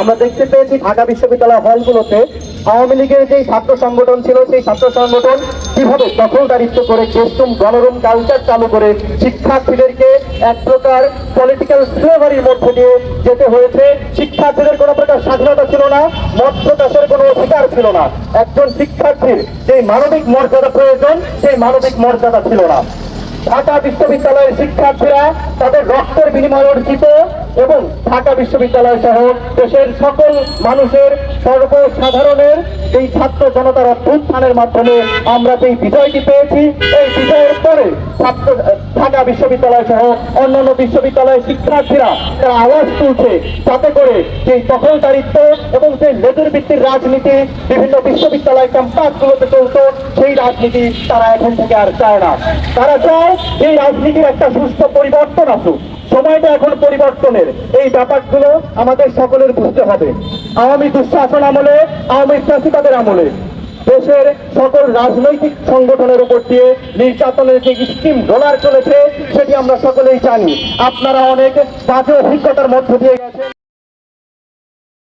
আমরা দেখতে পেয়েছি ঢাকা বিশ্ববিদ্যালয় হলগুলোতে আওয়ামী লীগের যে ছাত্র সংগঠন ছিল, সেই ছাত্র সংগঠন কীভাবে দখলদারিত্ব করে কেস্টুম গণরুম কালচার চালু করে শিক্ষার্থীদেরকে এক প্রকার পলিটিক্যাল স্লেভারির মধ্যে দিয়ে যেতে হয়েছে। শিক্ষার্থীদের কোনো প্রকার স্বাধীনতা ছিল না, মত প্রকাশের কোনো অধিকার ছিল না। একজন শিক্ষার্থীর যে মানবিক মর্যাদা প্রয়োজন, সেই মানবিক মর্যাদা ছিল না। ঢাকা বিশ্ববিদ্যালয়ের শিক্ষার্থীরা তাদের রক্তের বিনিময় অর্জিত এবং ঢাকা বিশ্ববিদ্যালয় সহ দেশের সকল মানুষের সর্বসাধারণের এই ছাত্র জনতার অভ্যুত্থানের মাধ্যমে আমরা যে বিজয়টি পেয়েছি, এই বিজয়ের পরে ছাত্র ঢাকা বিশ্ববিদ্যালয় সহ অন্যান্য বিশ্ববিদ্যালয়ের শিক্ষার্থীরা তারা আওয়াজ তুলছে। যাতে করে সেই দখলদারিত্ব এবং সেই লেজুর ভিত্তির রাজনীতি বিভিন্ন বিশ্ববিদ্যালয় ক্যাম্পাসগুলোতে চলত, সেই রাজনীতি তারা এখন থেকে আর চায় না। তারা চায় এই রাজনীতির একটা সুস্থ পরিবর্তন আসুক। সময়টা এখন পরিবর্তনের। এই ব্যাপারগুলো আমাদের সকলের বুঝতে হবে। আওয়ামী দুঃশাসন আমলে, আওয়ামী ফ্যাসিবাদের আমলে। দেশের সকল রাজনৈতিক সংগঠনের উপর দিয়ে নির্যাতনের যে স্কিম ডলার চলেছে, সেটি আমরা সকলেই জানি। আপনারা অনেক বাজে অভিজ্ঞতার মধ্য দিয়ে গেছেন।